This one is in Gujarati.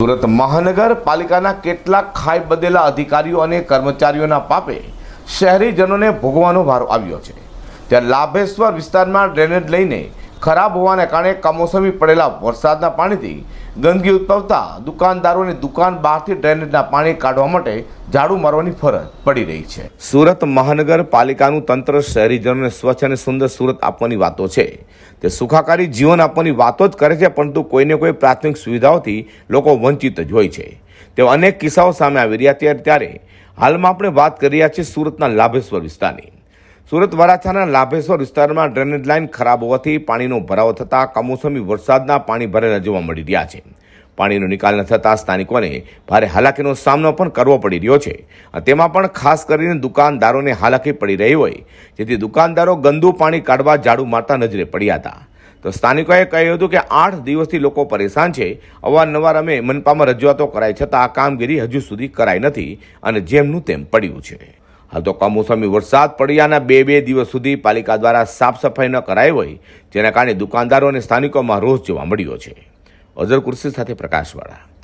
સુરત મહાનગરપાલિકાના કેટલાક ખાઈ બદેલા અધિકારીઓ અને કર્મચારીઓના પાપે શહેરીજનોને ભોગવાનો ભાર આવ્યો છે. ત્યાં લાભેશ્વર વિસ્તારમાં ડ્રેનેજ લઈને ખરાબ હોવાને કારણે કમોસમી પડેલા વરસાદના પાણીથી ગંદકી ઉદ્ભવતા દુકાનદારોને દુકાન બહારથી ડ્રેનેજના પાણી કાઢવા માટે ઝાડુ મારવાની ફરજ પડી રહી છે. સુરત મહાનગરપાલિકાનું તંત્ર શહેરીજનોને સ્વચ્છ અને સુંદર સુરત આપવાની વાતો છે. તે સુખાકારી જીવન આપવાની વાતો જ કરે છે, પરંતુ કોઈને કોઈ પ્રાથમિક સુવિધાઓથી લોકો વંચિત જ હોય છે. તેવા અનેક કિસ્સાઓ સામે આવી રહ્યા ત્યારે હાલમાં આપણે વાત કરી રહ્યા છીએ સુરતના લાભેશ્વર વિસ્તારની. સુરત વરાછાના લાભેશ્વર વિસ્તારમાં ડ્રેનેજ લાઇન ખરાબ હોવાથી પાણીનો ભરાવો થતાં કમોસમી વરસાદના પાણી ભરેલા જોવા મળી રહ્યા છે. પાણીનો નિકાલ ન થતાં સ્થાનિકોને ભારે હાલાકીનો સામનો પણ કરવો પડી રહ્યો છે. તેમાં પણ ખાસ કરીને દુકાનદારોને હાલાકી પડી રહી હોય, જેથી દુકાનદારો ગંદુ પાણી કાઢવા ઝાડુ મારતા નજરે પડ્યા હતા. તો સ્થાનિકોએ કહ્યું હતું કે આઠ દિવસથી લોકો પરેશાન છે. અવારનવાર અમે મનપામાં રજૂઆતો કરાઈ છતાં આ કામગીરી હજુ સુધી કરાઈ નથી અને જેમનું તેમ પડ્યું છે. હાલ તો કમોસમી વરસાદ પડ્યાના બે બે દિવસ સુધી પાલિકા દ્વારા સાફ સફાઈ ન કરાઈ હોય જેના કારણે દુકાનદારો અને સ્થાનિકોમાં રોષ જોવા મળ્યો છે. અઝર કુર્સી સાથે પ્રકાશવાળા.